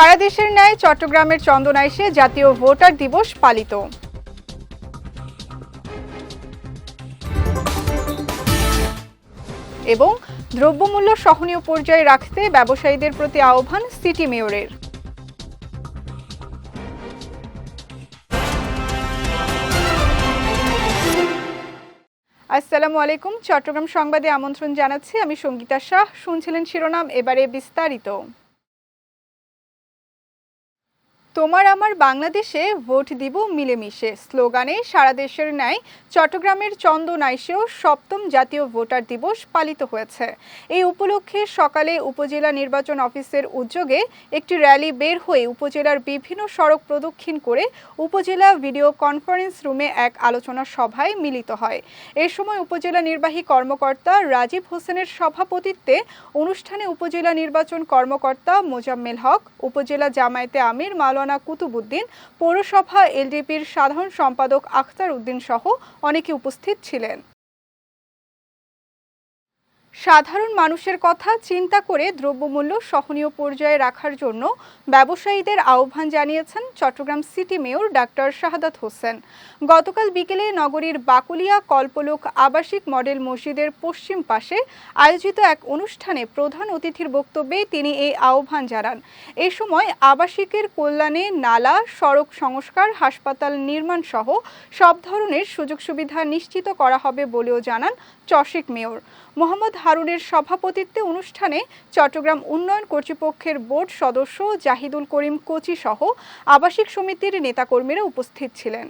সারা দেশের ন্যায় চট্টগ্রামের চন্দনাইশে জাতীয় ভোটার দিবস পালিত। এবং দ্রব্যমূল্য সহনীয় পর্যায়ে রাখতে ব্যবসায়ীদের প্রতি আহ্বান সিটি মেয়রের। আসসালামু আলাইকুম। চট্টগ্রাম সংবাদে আমন্ত্রণ জানাচ্ছি আমি সঙ্গীতা শাহ। শুনছিলেন শিরোনাম, এবারে বিস্তারিত। তোমার আমার বাংলাদেশে ভোট দিব মিলেমিশে। স্লোগানে, সারা দেশের ন্যায়, চট্টগ্রামের চন্দনাইশেও সপ্তম জাতীয় ভোটার দিবস পালিত হয়েছে। এই উপলক্ষে সকালে উপজেলা নির্বাচন অফিসের উদ্যোগে একটি র্যালি বের হয়ে উপজেলার বিভিন্ন সড়ক প্রদক্ষিণ করে উপজেলা ভিডিও কনফারেন্স রুমে এক আলোচনা সভায় মিলিত হয়। এ সময় উপজেলা নির্বাহী কর্মকর্তা রাজীব হোসেনের সভাপতিত্বে অনুষ্ঠানে উপজেলা নির্বাচন কর্মকর্তা মোজাম্মেল হক, উপজেলা জামায়াতে আমির মাওলানা কুতুবুদ্দিন পৌরসভা এলডিপির সাধারণ সম্পাদক আখতার উদ্দিন সহ অনেকে উপস্থিত ছিলেন। সাধারণ মানুষের কথা চিন্তা করে দ্রব্যমূল্য সহনীয় পর্যায়ে রাখার জন্য ব্যবসায়ীদের আহ্বান জানিয়েছেন Chattogram city mayor doctor Shahadat Hossain. গতকাল বিকেলে নগরীর বাকুলিয়া কল্পলোক আবাসিক মডেল মসজিদের পশ্চিম পাশে আয়োজিত এক অনুষ্ঠানে প্রধান অতিথির বক্তব্যে তিনি এই আহ্বান জানান। এ সময় আবাসিকের কল্যাণে নালা, সড়ক সংস্কার, হাসপাতাল নির্মাণ সহ সব ধরনের সুযোগ সুবিধা নিশ্চিত করা হবে বলেও জানান চশিক মেয়র। মোহাম্মদ হারুনের সভাপতিত্বে অনুষ্ঠানে চট্টগ্রাম উন্নয়ন কর্তৃপক্ষের বোর্ড সদস্য জাহিদুল করিম কোচি সহ আবাসিক সমিতির নেতাকর্মীরা উপস্থিত ছিলেন।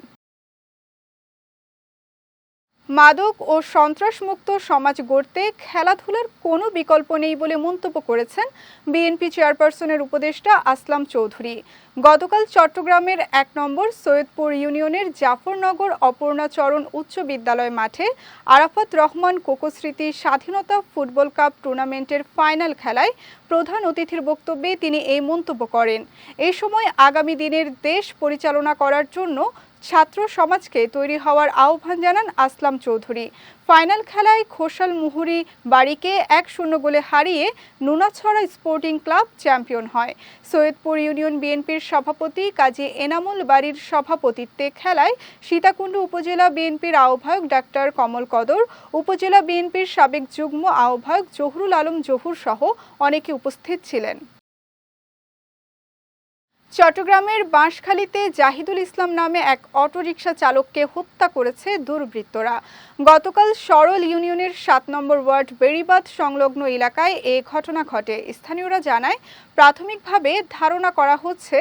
মাদক ও সন্ত্রাসমুক্ত সমাজ গড়তে খেলাধুলার কোনো বিকল্প নেই বলে মন্তব্য করেছেন বিএনপি চেয়ারপারসনের উপদেষ্টা আসলাম চৌধুরী। গতকাল চট্টগ্রামের এক নম্বর সৈয়দপুর ইউনিয়নের জাফরনগর অপর্ণাচরণ উচ্চ বিদ্যালয় মাঠে আরাফাত রহমান কোকোস্মৃতি স্বাধীনতা ফুটবল কাপ টুর্নামেন্টের ফাইনাল খেলায় প্রধান অতিথির বক্তব্যে তিনি এই মন্তব্য করেন। এই সময় আগামী দিনের দেশ পরিচালনা করার জন্য ছাত্র সমাজকে তৈরি হওয়ার আহ্বান জানান আসলাম চৌধুরী। ফাইনাল খেলায় খোসাল মুহুরি বাড়িকে এক শূন্য গোলে হারিয়ে নুনাছড়া স্পোর্টিং ক্লাব চ্যাম্পিয়ন হয়। সৈয়দপুর ইউনিয়ন বিএনপির সভাপতি কাজী এনামুল বাড়ির সভাপতিত্বে খেলায় সীতাকুণ্ড উপজেলা বিএনপির আহ্বায়ক ডাক্তার কমল কদর, উপজেলা বিএনপির সাবেক যুগ্ম আহ্বায়ক জহুরুল আলম জহুর সহ অনেকে উপস্থিত ছিলেন। চট্টগ্রামের বাঁশখালীতে জাহিদুল ইসলাম নামে এক অটোরিকশা চালককে হত্যা করেছে দুর্বৃত্তরা। গতকাল সরল ইউনিয়নের সাত নম্বর ওয়ার্ড বেড়িবাদ সংলগ্ন এলাকায় এ ঘটনা ঘটে। স্থানীয়রা জানায় প্রাথমিকভাবে ধারণা করা হচ্ছে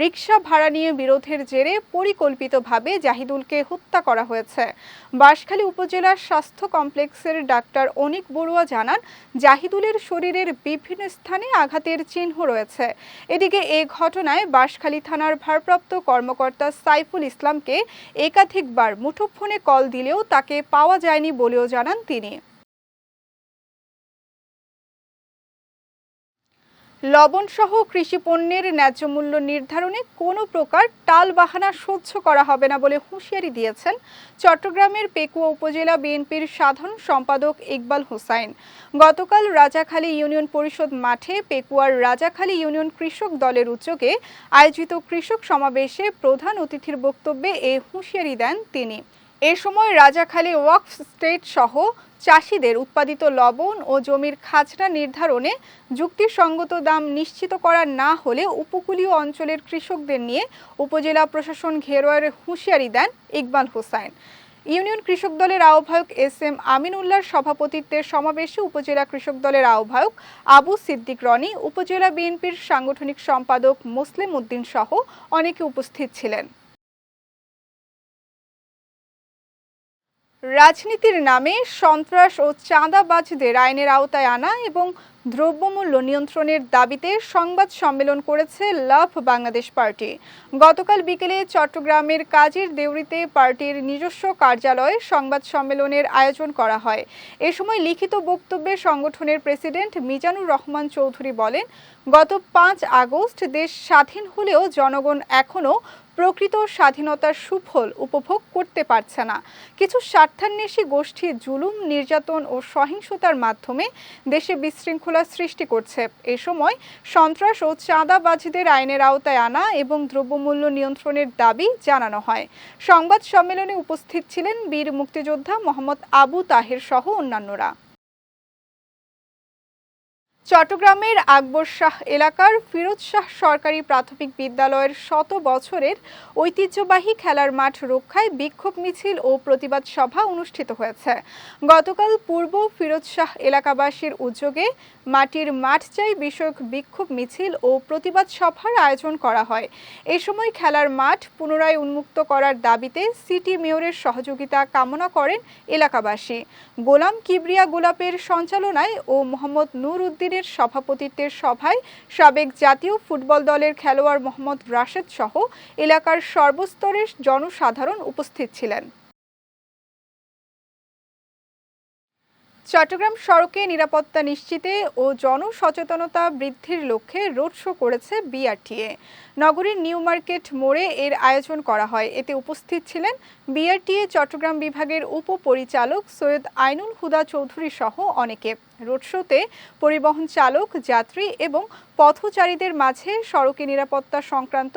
রিকশা ভাড়া নিয়ে বিরোধের জেরে পরিকল্পিতভাবে জাহিদুলকে হত্যা করা হয়েছে। বাঁশখালী উপজেলার স্বাস্থ্য কমপ্লেক্সের ডাক্তার অনিক বড়ুয়া জানান, জাহিদুলের শরীরের বিভিন্ন স্থানে আঘাতের চিহ্ন রয়েছে। এদিকে এ ঘটনায় বাঁশখালী থানার ভারপ্রাপ্ত কর্মকর্তা সাইফুল ইসলামকে একাধিকবার মুঠোফোনে কল দিলেও তাকে পাওয়া যায়নি বলেও জানান তিনি। লবণ সহ কৃষি পণ্যের ন্যায্য মূল্য নির্ধারণে কোনো প্রকার টাল বাহানা সহ্য করা হবে না বলে হুঁশিয়ারি দিয়েছেন চট্টগ্রামের পেকুয়া উপজেলা বিএনপির সাধারণ সম্পাদক ইকবাল হোসাইন। গতকাল রাজাখালী ইউনিয়ন পরিষদ মাঠে পেকুয়ার রাজাখালী ইউনিয়ন কৃষক দলের উদ্যোগে আয়োজিত কৃষক সমাবেশে প্রধান অতিথির বক্তব্যে এ হুঁশিয়ারি দেন তিনি। এ সময় রাজাখালী ওয়াকফ স্টেট সহ চাষিদের উৎপাদিত লবণ ও জমির খাজনা নির্ধারণে যুক্তিসঙ্গত দাম নিশ্চিত করা না হলে উপকূলীয় অঞ্চলের কৃষকদের নিয়ে উপজেলা প্রশাসন ঘেরোয়ের হুঁশিয়ারি দেন ইকবাল হোসাইন। ইউনিয়ন কৃষক দলের আহ্বায়ক এস এম আমিনুল্লাহর সভাপতিত্বের সমাবেশে উপজেলা কৃষক দলের আহ্বায়ক আবু সিদ্দিক রনি, উপজেলা বিএনপির সাংগঠনিক সম্পাদক মুসলিম উদ্দিন সহ অনেকে উপস্থিত ছিলেন। রাজনীতির নামে সন্ত্রাস ও চাঁদাবাজদের আইনের আওতায় আনা এবং দ্রব্যমূল্য নিয়ন্ত্রণের দাবিতে সংবাদ সম্মেলন করেছে লাভ বাংলাদেশ পার্টি। গতকাল বিকেলে চট্টগ্রামের কাজীর দেউরিতে পার্টির নিজস্ব কার্যালয়ে সংবাদ সম্মেলনের আয়োজন করা হয়। এ সময় লিখিত বক্তব্যে সংগঠনের প্রেসিডেন্ট মিজানুর রহমান চৌধুরী বলেন, গত পাঁচ আগস্ট দেশ স্বাধীন হলেও জনগণ এখনও প্রকৃত স্বাধীনতার সুফল উপভোগ করতে পারছে না। কিছু স্বার্থান্বেষী গোষ্ঠী জুলুম, নির্যাতন ও সহিংসতার মাধ্যমে দেশে বিশৃঙ্খলা সৃষ্টি করছে। এ সময় সন্ত্রাস ও চাঁদাবাজিদের আইনের আওতায় আনা এবং দ্রব্যমূল্য নিয়ন্ত্রণের দাবি জানানো হয়। সংবাদ সম্মেলনে উপস্থিত ছিলেন বীর মুক্তিযোদ্ধা মোহাম্মদ আবু তাহের সহ অন্যান্যরা। চট্টগ্রামের আকবর শাহ এলাকার ফিরোজ শাহ সরকারি প্রাথমিক বিদ্যালয়ের শত বছরের ঐতিহ্যবাহী খেলার মাঠ রক্ষায় বিক্ষোভ মিছিল ও প্রতিবাদ সভা অনুষ্ঠিত হয়েছে। গতকাল পূর্ব ফিরোজ শাহ এলাকাবাসীর উদ্যোগে মাটির মাঠ চাই বিষয়ক বিক্ষোভ মিছিল ও প্রতিবাদ সভার আয়োজন করা হয়। এ সময় খেলার মাঠ পুনরায় উন্মুক্ত করার দাবিতে সিটি মেয়রের সহযোগিতা কামনা করেন এলাকাবাসী। গোলাম কিবরিয়া গোলাপের সঞ্চালনায় ও মোহাম্মদ নূর উদ্দিনের সভাপতিত্বের সভায় সাবেক জাতীয় ফুটবল দলের খেলোয়াড় মোহাম্মদ রাশেদ সহ এলাকার সর্বস্তরের জনসাধারণ উপস্থিত ছিলেন। চট্টগ্রাম সড়কে নিরাপত্তা নিশ্চিতে ও জনসচেতনতা বৃদ্ধির লক্ষ্যে রোড শো করেছে বিআরটিএ। নগরীর নিউ মার্কেট মোড়ে এর আয়োজন করা হয়। এতে উপস্থিত ছিলেন বিআরটিএ চট্টগ্রাম বিভাগের উপপরিচালক সৈয়দ আইনুল হুদা চৌধুরী সহ অনেকে। রোড শোতে পরিবহন চালক, যাত্রী এবং পথচারীদের মাঝে সড়কে নিরাপত্তা সংক্রান্ত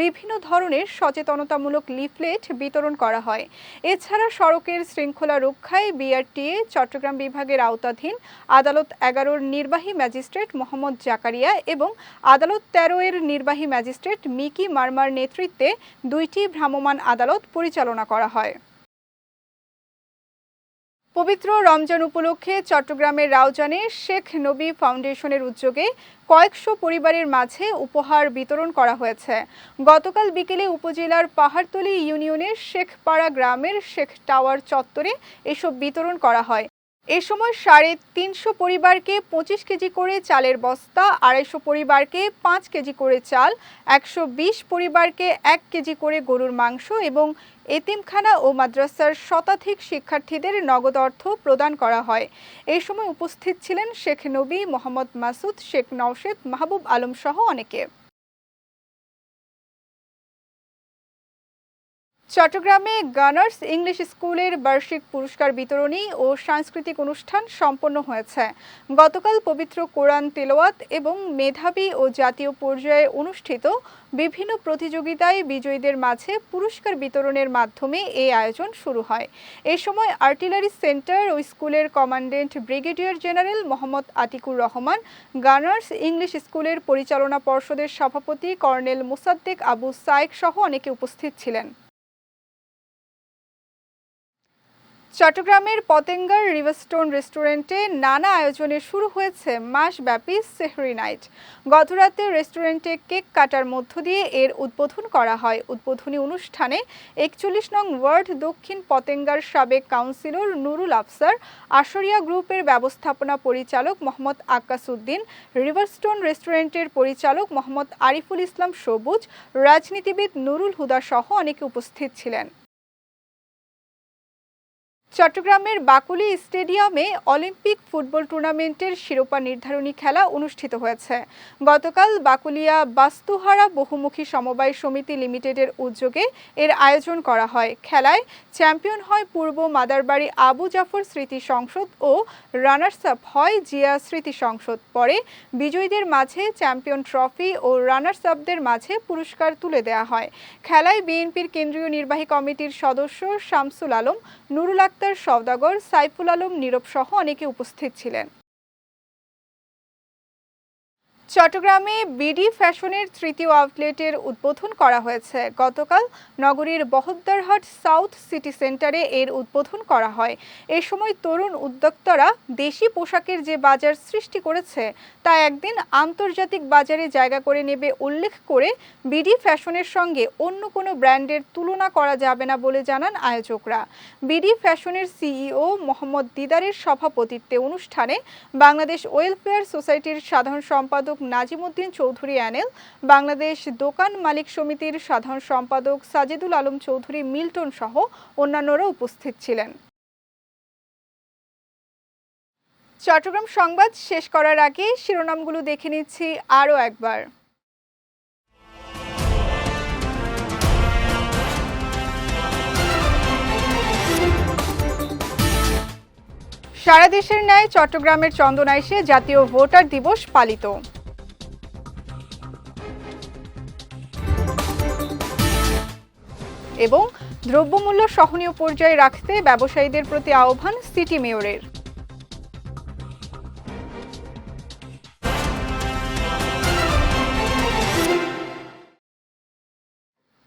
বিভিন্ন ধরনের সচেতনতামূলক লিফলেট বিতরণ করা হয়। এছাড়া সড়কের শৃঙ্খলা রক্ষায় বিআরটিএ, চট্টগ্রাম বিভাগের আওতাধীন আদালত এগারোর নির্বাহী ম্যাজিস্ট্রেট মোহাম্মদ জাকারিয়া এবং আদালত তেরো এর নির্বাহী ম্যাজিস্ট্রেট মিকি মার্মার নেতৃত্বে দুইটি ভ্রাম্যমাণ আদালত পরিচালনা করা হয়। পবিত্র রমজান উপলক্ষে চট্টগ্রামের রাউজানে শেখ নবী ফাউন্ডেশনের উদ্যোগে কয়েকশো পরিবারের মাঝে উপহার বিতরণ করা হয়েছে। গতকাল বিকেলে উপজেলার পাহাড়তলী ইউনিয়নের শেখপাড়া গ্রামের শেখ টাওয়ার চত্বরে এসব বিতরণ করা হয়। এ সময় সাড়ে তিনশো পরিবারকে পঁচিশ কেজি করে চালের বস্তা, আড়াইশো পরিবারকে পাঁচ কেজি করে চাল, একশো বিশ পরিবারকে এক কেজি করে গরুর মাংস এবং এতিমখানা ও মাদ্রাসার শতাধিক শিক্ষার্থীদের নগদ অর্থ প্রদান করা হয়। এই সময় উপস্থিত ছিলেন শেখ নবী মোহাম্মদ মাসুদ, শেখ নওশেদ, মাহবুব আলম সহ অনেকে। চট্টগ্রামে গানার্স ইংলিশ স্কুলের বার্ষিক পুরস্কার বিতরণী ও সাংস্কৃতিক অনুষ্ঠান সম্পন্ন হয়েছে। গতকাল পবিত্র কোরআন তেলাওয়াত এবং মেধাবী ও জাতীয় পর্যায়ে অনুষ্ঠিত বিভিন্ন প্রতিযোগিতায় বিজয়ীদের মাঝে পুরস্কার বিতরণের মাধ্যমে এই আয়োজন শুরু হয়। এ সময় আর্টিলারি সেন্টার ও স্কুলের commandant brigadier general Mohammad Atiqur Rahman, gunners English স্কুলের পরিচালনা পর্ষদের সভাপতি কর্নেল মোসাদ্দেক আবু সাইক সহ অনেকে উপস্থিত ছিলেন। চট্টগ্রামের পতেঙ্গার রিভারস্টোন রেস্টুরেন্টে নানা আয়োজনে শুরু হয়েছে মাসব্যাপী সেহরি নাইট। গতরাতে রেস্টুরেন্টে কেক কাটার মধ্য দিয়ে এর উদ্বোধন করা হয়। উদ্বোধনী অনুষ্ঠানে একচল্লিশ নং ওয়ার্ড দক্ষিণ পতেঙ্গার সাবেক কাউন্সিলর নুরুল আফসার, আশরিয়া গ্রুপের ব্যবস্থাপনা পরিচালক মোহাম্মদ আক্কাসুদ্দিন রিভারস্টোন রেস্টুরেন্টের পরিচালক মোহাম্মদ আরিফুল ইসলাম সবুজ, রাজনীতিবিদ নুরুল হুদা সহ অনেকে উপস্থিত ছিলেন। চট্টগ্রামের বাকুলি স্টেডিয়ামে অলিম্পিক ফুটবল টুর্নামেন্টের শিরোপা নির্ধারণী খেলা অনুষ্ঠিত হয়েছে। গতকাল বাকুলিয়া বাস্তুহারা বহুমুখী সমবায় সমিতি লিমিটেডের উদ্যোগে এর আয়োজন করা হয়। খেলায় চ্যাম্পিয়ন হয় পূর্ব মাদারবাড়ি আবু জাফর স্মৃতি সংসদ ও রানার্স আপ হয় জিয়া স্মৃতি সংসদ। পরে বিজয়ীদের মাঝে চ্যাম্পিয়ন ট্রফি ও রানার্স আপদের মাঝে পুরস্কার তুলে দেওয়া হয়। খেলায় বিএনপির কেন্দ্রীয় নির্বাহী কমিটির সদস্য শামসুল আলম, নুরুল আক্তার সওদাগর সাইফুল আলম নীরব সহ অনেকে উপস্থিত ছিলেন। চট্টগ্রামে বিডি ফ্যাশনের তৃতীয় আউটলেটের উদ্বোধন করা হয়েছে। গতকাল নগরীর বহদ্দারহাট সাউথ সিটি সেন্টারে এর উদ্বোধন করা হয়। এ সময় তরুণ উদ্যোক্তারা দেশি পোশাকের যে বাজার সৃষ্টি করেছে, তা একদিন আন্তর্জাতিক বাজারে জায়গা করে নেবে উল্লেখ করে বিডি ফ্যাশনের সঙ্গে অন্য কোনো ব্র্যান্ডের তুলনা করা যাবে না বলে জানান আয়োজকরা। বিডি ফ্যাশনের সিইও মোহাম্মদ দিদারের সভাপতিত্বে অনুষ্ঠানে বাংলাদেশ ওয়েলফেয়ার সোসাইটির সাধারণ সম্পাদক নাজিমুদ্দিন চৌধুরী অ্যানেল, বাংলাদেশ দোকান মালিক সমিতির সাধারণ সম্পাদক সাজিদুল আলম চৌধুরী মিল্টন সহ অন্যান্যরা উপস্থিত ছিলেন। চট্টগ্রাম সংবাদ শেষ করার আগে শিরোনামগুলো দেখে নিচ্ছি আরও একবার। সারা দেশের ন্যায় চট্টগ্রামের চন্দনাইশে জাতীয় ভোটার দিবস পালিত। এবং দ্রব্যমূল্য সহনীয় পর্যায়ে রাখতে ব্যবসায়ীদের প্রতি আহ্বান সিটি মেয়রের।